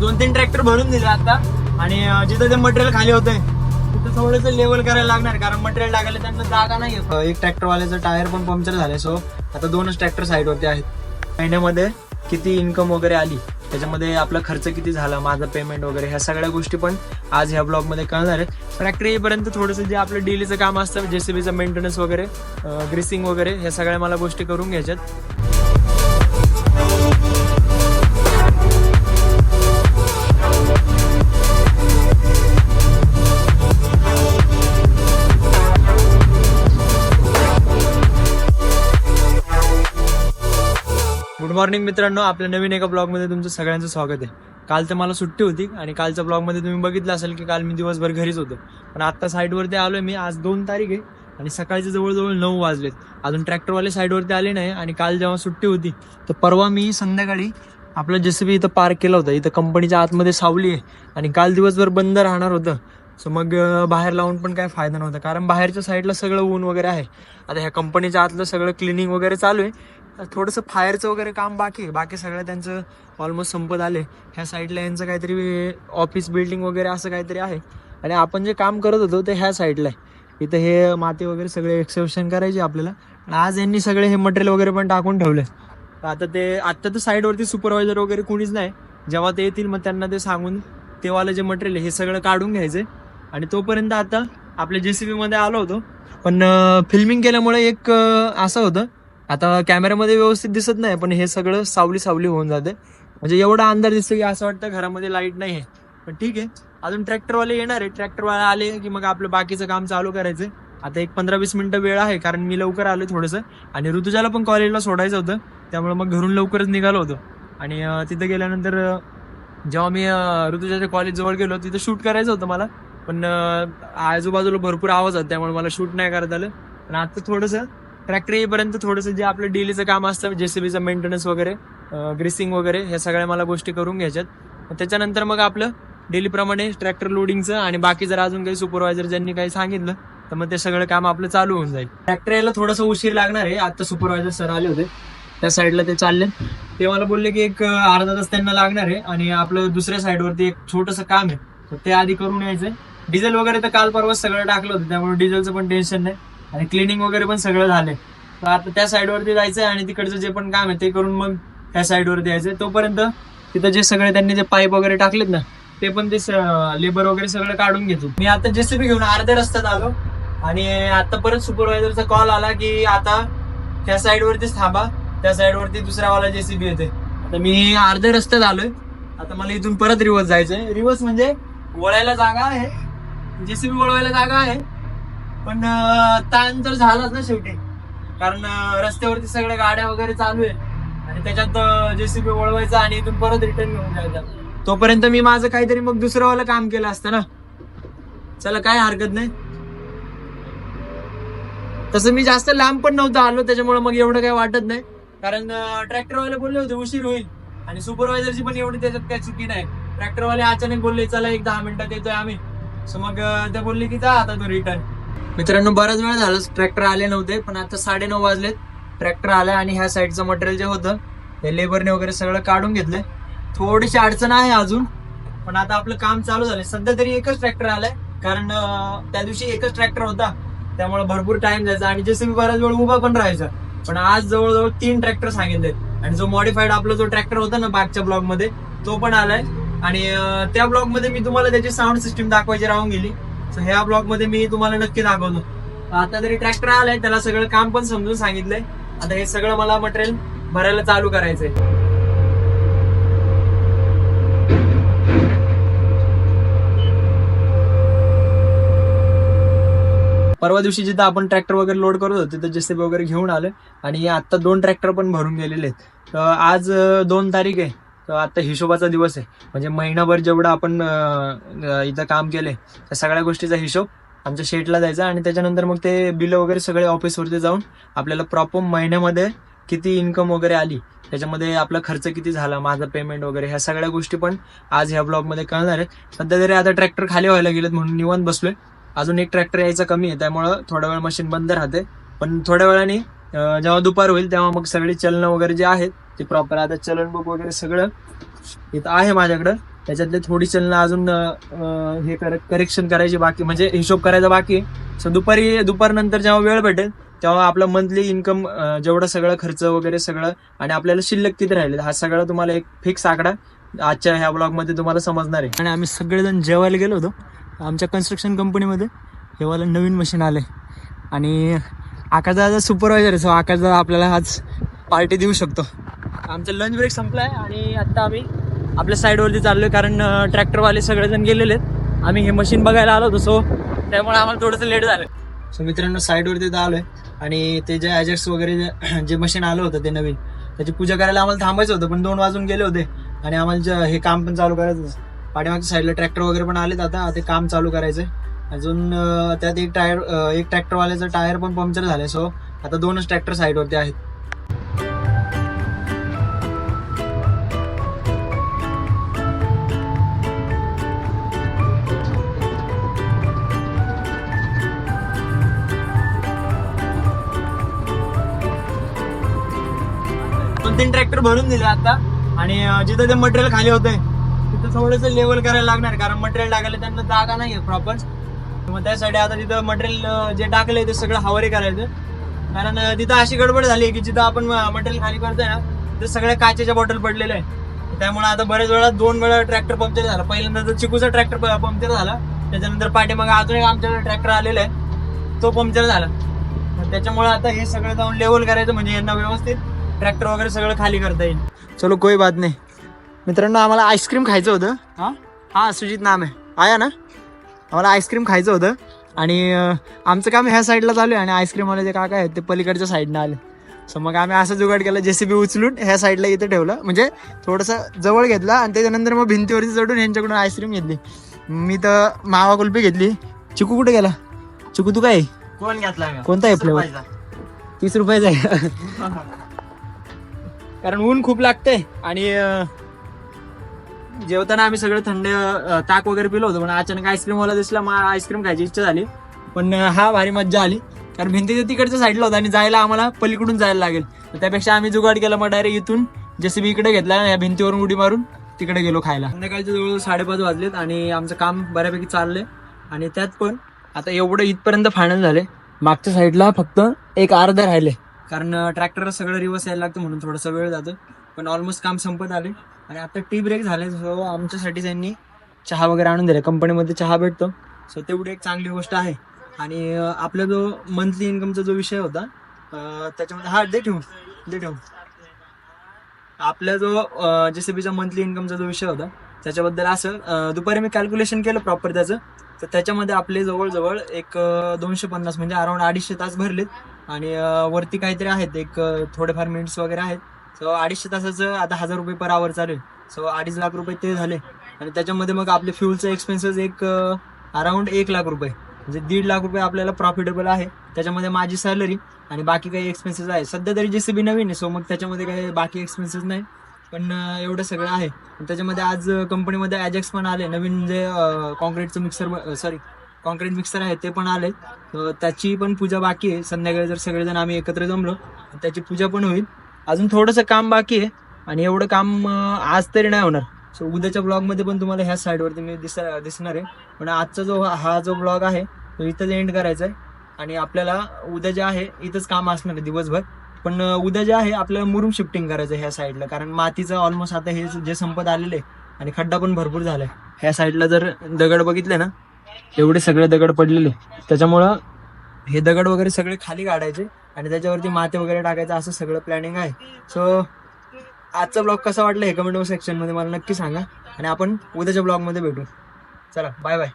दोन तीन ट्रॅक्टर भरून दिले आता. आणि जिथं ते मटेरियल खाली होतंय तिथं थोडंसं लेवल करायला लागणार. कारण मटेरियल टाकायला त्यांना जागा नाही एक ट्रॅक्टरवाल्याचं टायर पण पंक्चर झाले सो आता दोनच ट्रॅक्टर साईडवरती आहेत. महिन्यामध्ये किती इन्कम वगैरे आली त्याच्यामध्ये आपला खर्च किती झाला माझं पेमेंट वगैरे ह्या सगळ्या गोष्टी पण आज ह्या ब्लॉगमध्ये कळणार आहेत. फॅक्टरी येईपर्यंत थोडंसं जे आपलं डेलीचं काम असतं जेसीबीचं मेंटेनन्स वगैरे ग्रेसिंग वगैरे ह्या सगळ्या मला गोष्टी करून घ्यायच्यात. मॉर्निंग मित्रांनो आपल्या नवीन एका ब्लॉगमध्ये तुमचं सगळ्यांचं स्वागत आहे. काल तर मला सुट्टी होती आणि कालच्या ब्लॉगमध्ये तुम्ही बघितलं असेल की काल मी दिवसभर घरीच होतो. पण आत्ता साईडवरती आलोय मी आज दोन तारीख आहे आणि सकाळचे जवळजवळ नऊ वाजलेत. अजून ट्रॅक्टरवाले साईडवरती आले नाही आणि काल जेव्हा सुट्टी होती तर परवा मी संध्याकाळी आपलं जेसीबी इथं पार्क केलं होतं इथं कंपनीच्या आतमध्ये सावली आहे आणि काल दिवसभर बंद राहणार होतं. सो मग बाहेर लावून पण काय फायदा नव्हता कारण बाहेरच्या साईडला सगळं ऊन वगैरे आहे. आता ह्या कंपनीच्या आतलं सगळं क्लिनिंग वगैरे चालू आहे. थोडंसं फायरचं वगैरे काम बाकी आहे. बाकी सगळं त्यांचं ऑलमोस्ट संपत आले ह्या साईडला यांचं काहीतरी ऑफिस बिल्डिंग वगैरे असं काहीतरी आहे. आणि आपण जे काम करत होतो ते ह्या साईडला आहे. इथं हे माती वगैरे सगळे एक्सेप्शन करायचे आपल्याला. आणि आज यांनी सगळे हे मटेरियल वगैरे पण टाकून ठेवले आता ते आत्ता तर साईडवरती सुपरवायझर वगैरे कोणीच नाही. जेव्हा ते येतील मग त्यांना ते सांगून तेवालं जे मटेरियल आहे हे सगळं काढून घ्यायचं आणि तोपर्यंत आता आपल्या जे सी बीमध्ये आलो होतो. पण फिल्मिंग केल्यामुळे एक असं होतं आता कॅमेऱ्यामध्ये व्यवस्थित दिसत नाही पण हे सगळं सावली सावली होऊन जाते. म्हणजे एवढा अंधार दिसतो की असं वाटतं घरामध्ये लाइट नाही आहे पण ठीक आहे. अजून ट्रॅक्टरवाले येणार आहे. ट्रॅक्टरवाले आले की मग आपलं बाकीचं काम चालू करायचं. आता एक पंधरा वीस मिनिटं वेळ आहे कारण मी लवकर आलो थोडंसं. आणि ऋतुजाला पण कॉलेजला सोडायचं होतं. त्यामुळे मग घरून लवकरच निघालो होतो. आणि तिथं गेल्यानंतर जेव्हा मी ऋतुजाच्या कॉलेजजवळ गेलो तिथं शूट करायचं होतं मला. पण आजूबाजूला भरपूर आवाज होता त्यामुळे मला शूट नाही करता आलं. पण आता थोडंसं ट्रॅक्टर येईपर्यंत थोडंसं जे आपलं डेलीचं काम असतं जेसीबीचं मेंटेनन्स वगैरे ग्रेसिंग वगैरे ह्या सगळ्या मला गोष्टी करून घ्यायच्यात. त्याच्यानंतर मग आपलं डेलीप्रमाणे ट्रॅक्टर लोडिंगचं आणि बाकी जर अजून काही सुपरवायझर ज्यांनी काही सांगितलं तर मग ते सगळं काम आपलं चालू होऊन जाईल. ट्रॅक्टर यायला थोडंसं उशीर लागणार आहे. आता सुपरवायझर सर आले होते. त्या साईडला ते चालले. ते मला बोलले की एक अर्धा तास त्यांना लागणार आहे आणि आपलं दुसऱ्या साईडवरती एक छोटंसं काम आहे. तर ते आधी करून यायचंय. डिझेल वगैरे तर काल परवा सगळं टाकलं होतं त्यामुळे डिझेलचं पण टेन्शन नाही. आणि क्लिनिंग वगैरे पण सगळं झालंय. तर आता त्या साईडवरती जायचं आणि तिकडचं जे पण काम आहे ते करून मग त्या साईडवरती यायचं तोपर्यंत तिथं जे सगळे त्यांनी जे पाईप वगैरे टाकलेत ना ते पण ते लेबर वगैरे सगळं काढून घेतो मी आता जेसीबी घेऊन अर्ध्या रस्त्यात आलो आणि आता परत सुपरवायझरचा कॉल आला की आता त्या साईडवरतीच थांबा. त्या साईडवरती दुसरा वाला जेसीबी येते. आता मी अर्ध्या रस्त्यात आलोय. आता मला इथून परत रिवर्स जायचंय. रिवर्स म्हणजे वळायला जागा आहे. जेसीबी वळवायला जागा आहे. पण ताण तर झालाच ना शेवटी. कारण रस्त्यावरती सगळ्या गाड्या वगैरे चालू आहे आणि त्याच्यात जेसीबी वळवायचा आणि इथून परत रिटर्न घेऊन जायचा. तोपर्यंत मी माझं काहीतरी मग दुसरं वाला काम केलं असतं ना. चला काय हरकत नाही. तसं मी जास्त लांब पण नव्हतं आलो त्याच्यामुळे मग एवढं काही वाटत नाही. कारण ट्रॅक्टरवाले बोलले होते उशीर होईल. आणि सुपरवायझरची पण एवढी त्याच्यात काही चुकी नाही. ट्रॅक्टरवाले अचानक बोलले चला एक दहा मिनिटात येतोय आम्ही. सो मग ते बोलले की जा आता तू रिटर्न मित्रांनो बराच वेळ झाला ट्रॅक्टर आले नव्हते पण आता साडे नऊ वाजलेत. ट्रॅक्टर आलाय आणि ह्या साईडचं मटेरियल जे होतं हे लेबरने वगैरे सगळं काढून घेतलंय. थोडीशी अडचण आहे अजून पण आता आपलं काम चालू झालंय. सध्या तरी एकच ट्रॅक्टर आलाय कारण त्या दिवशी एकच ट्रॅक्टर होता. त्यामुळे भरपूर टाइम जायचा आणि जसे बराच वेळ उभा पण राहायचा. पण आज जवळजवळ तीन ट्रॅक्टर सांगितलेत. आणि जो मॉडिफाईड आपला जो ट्रॅक्टर होता ना बागच्या ब्लॉगमध्ये तो पण आलाय. आणि त्या ब्लॉगमध्ये मी तुम्हाला त्याची साऊंड सिस्टीम दाखवायची राहून गेली. सो ह्या ब्लॉगमध्ये मी तुम्हाला नक्की दाखवतो. आता तरी ट्रॅक्टर आलाय त्याला सगळं काम पण समजून सांगितलंय. आता हे सगळं मला मटेरियल भरायला चालू करायचंय. परवा दिवशी जिथं आपण ट्रॅक्टर वगैरे लोड करत होतो तिथं जेसीबी वगैरे घेऊन आले आणि आता दोन ट्रॅक्टर पण भरून गेलेले आहेत. आज दोन तारीख आहे. आता हिशोबाचा दिवस आहे. म्हणजे महिनाभर जेवढं आपण इथं काम केले त्या सगळ्या गोष्टीचा हिशोब आमच्या शेटला जायचा आणि त्याच्यानंतर मग ते बिल वगैरे सगळे ऑफिसवरती जाऊन आपल्याला प्रॉपर महिन्यामध्ये किती इन्कम वगैरे आली त्याच्यामध्ये आपला खर्च किती झाला माझं पेमेंट वगैरे ह्या सगळ्या गोष्टी पण आज ह्या ब्लॉगमध्ये कळणार आहेत. सध्या तरी आता ट्रॅक्टर खाली व्हायला गेलेत म्हणून निवांत बसलोय. अजून एक ट्रॅक्टर यायचा कमी आहे त्यामुळं थोडा वेळ मशीन बंद राहते. पण थोड्या वेळाने जेव्हा दुपार होईल तेव्हा मग सगळी चलनं वगैरे जे आहेत ते प्रॉपर आता चलन बुक वगैरे सगळं इथं आहे माझ्याकडं. त्याच्यातले थोडी चलनं अजून हे कर करेक्शन करायची बाकी म्हणजे हिशोब करायचा बाकी आहे. सो दुपारी दुपारनंतर जेव्हा वेळ भेटेल तेव्हा आपलं मंथली इन्कम जेवढं सगळं खर्च वगैरे सगळं आणि आपल्याला शिल्लक किती राहिले हा सगळा तुम्हाला एक फिक्स आकडा आजच्या ह्या ब्लॉगमध्ये तुम्हाला समजणार आहे. आणि आम्ही सगळेजण जेवायला गेलो होतो. आमच्या कन्स्ट्रक्शन कंपनीमध्ये हेवाला नवीन मशीन आले आणि आकाशदादा सुपरवायझर आहे सो आकाशदादा आपल्याला आज पार्टी देऊ शकतो. आमचा लंच ब्रेक संपला आहे आणि आत्ता आम्ही आपल्या साईडवरती चाललोय कारण ट्रॅक्टरवाले सगळेजण गेलेले आहेत. आम्ही हे मशीन बघायला आलो होतो सो त्यामुळे आम्हाला थोडंसं लेट झालं. सो मित्रांनो साईडवरती इथं आलोय आणि ते जे ॲजेक्स वगैरे जे- जे मशीन आलं होतं ते नवीन त्याची पूजा करायला आम्हाला थांबायचं होतं पण दोन वाजून गेले होते आणि आम्हाला जे- हे काम पण चालू करायचं पाठीमागच्या साईडला ट्रॅक्टर वगैरे पण आलेत आता ते काम चालू करायचंय. अजून त्यात एक टायर एक ट्रॅक्टरवाल्याचं टायर पण पंक्चर झालंय सो आता दोनच ट्रॅक्टर साईडवरती आहेत. दोन तीन ट्रॅक्टर भरून दिले आता आणि जिथं ते मटेरियल खाली होतंय तिथं थोडंसं लेवल करायला लागणार कारण मटेरियल टाकायला त्यांना जागा नाही आहे प्रॉपर मग त्यासाठी आता तिथं मटेरियल जे टाकलंय ते सगळं हवारी करायचं. कारण तिथं अशी गडबड झाली की जिथं आपण मटेरियल खाली करतोय ना तिथं सगळ्या काचेच्या बॉटल पडलेल्या आहे त्यामुळे आता बऱ्याच वेळा दोन वेळा ट्रॅक्टर पंक्चर झाला. पहिल्यांदा तर चिकूचा ट्रॅक्टर पंक्चर झाला. त्याच्यानंतर पाठीमागे अजून एक आमच्याकडे ट्रॅक्टर आलेला आहे. तो पंक्चर झाला. त्याच्यामुळे आता हे सगळं जाऊन लेवल करायचं म्हणजे यांना व्यवस्थित ट्रॅक्टर वगैरे सगळं खाली करता येईल. चलो कोई बात नाही. मित्रांनो आम्हाला आईस्क्रीम खायचं होतं. हा? हा सुजित नाम आहे. आया ना? आम्हाला आईस्क्रीम खायचं होतं. आणि आमचं काम ह्या साईडला चालू आहे आणि आईस्क्रीमवाले जे काका आहेत ते पलीकडच्या साईडनं आले. सो मग आम्ही असं जुगाड केलं जेसीबी उचलून ह्या साईडला इथं ठेवलं. म्हणजे थोडंसं जवळ घेतला आणि त्याच्यानंतर मग भिंतीवरती चढून यांच्याकडून आईस्क्रीम घेतली. मी तर मावा कुल्फी घेतली. चिकू कुठे गेला? चिकू तू काय? कोण घेतला कोणता आहे फ्लेवर तीस रुपयाचा आहे कारण ऊन खूप लागतंय आणि जेवताना आम्ही सगळं थंड ताक वगैरे पिलो होतो पण अचानक आईस्क्रीम वाला दिसला मला आईस्क्रीम खायची इच्छा झाली. पण हा भारी मज्जा आली. कारण भिंतीच्या तिकडच्या साईडला होता आणि जायला आम्हाला पलीकडून जायला लागेल. तर त्यापेक्षा आम्ही जुगाड केला मग डायरेक्ट इथून जसे मी इकडे घेतला या भिंतीवरून उडी मारून तिकडे गेलो खायला. संध्याकाळचे जवळ साडेपाच वाजलेत आणि आमचं काम बऱ्यापैकी चाललंय. आणि त्यात पण आता एवढं इथपर्यंत फायनल झाले मागच्या साईडला फक्त एक अर्धा राहिले. कारण ट्रॅक्टर सगळं रिवर्स यायला लागतं म्हणून थोडासा वेळ जातो पण ऑलमोस्ट काम संपत आले. आणि आता टी ब्रेक झाले सो आमच्यासाठी त्यांनी चहा वगैरे आणून दिला कंपनीमध्ये चहा भेटतो. सो तेवढी एक चांगली गोष्ट आहे. आणि आपला जो मंथली इन्कमचा जो विषय होता त्याच्यामध्ये हा दे ठेवून दे ठेवून. आपला जो जेसीबीचा मंथली इन्कमचा जो विषय होता त्याच्याबद्दल असं दुपारी मी कॅल्क्युलेशन केलं प्रॉपर त्याचं. तर त्याच्यामध्ये आपले जवळजवळ एक दोनशे पन्नास म्हणजे अराऊंड अडीचशे तास भरलेत. आणि वरती काहीतरी आहेत एक थोडेफार मिनिट्स वगैरे आहेत. सो अडीचशे तासाचं आता हजार रुपये पर आवर चालू आहे. सो अडीच लाख रुपये ते झाले. आणि त्याच्यामध्ये मग आपले फ्युलचे एक्सपेन्सेस एक अराउंड एक लाख रुपये. म्हणजे दीड लाख रुपये आपल्याला प्रॉफिटेबल आहे. त्याच्यामध्ये माझी सॅलरी आणि बाकी काही एक्सपेन्सेस आहे. सध्या तरी जे सी बी नवीन आहे. सो मग त्याच्यामध्ये काही बाकी एक्सपेन्सेस नाही. पण एवढं सगळं आहे. त्याच्यामध्ये आज कंपनीमध्ये ॲजेक्स पण आले. नवीन जे कॉन्क्रीटचं मिक्सर सॉरी कॉन्क्रीट मिक्सर आहे ते पण आले. त्याची पण पूजा बाकी आहे. संध्याकाळी जर सगळेजण आम्ही एकत्र जमलो त्याची पूजा पण होईल. अजून थोडंसं काम बाकी आहे आणि एवढं काम आज तरी नाही होणार. सो उद्याच्या ब्लॉगमध्ये पण तुम्हाला ह्याच साईडवरती मी दिस दिसणार आहे. पण आजचा जो हा जो ब्लॉग आहे तो इथंच एंड करायचा आहे. आणि आपल्याला उद्या जे आहे इथंच काम असणार आहे दिवसभर. पण उद्या जे आहे आपल्याला मुरूम शिफ्टिंग करायचं आहे ह्या साईडला कारण मातीचं ऑलमोस्ट आता हे जे संपत आलेलं आहे आणि खड्डा पण भरपूर झालाय. ह्या साईडला जर दगड बघितले ना एवढे सगळे दगड पडलेले. त्याच्यामुळं हे दगड वगैरे सगळे खाली काढायचे. आणि त्याच्यावरती माती वगैरे टाकायचं असं सगळं प्लॅनिंग आहे. सो आजचा ब्लॉग कसा वाटला हे कमेंट सेक्शनमध्ये मला नक्की सांगा. आणि आपण उद्याच्या ब्लॉगमध्ये भेटू. चला बाय बाय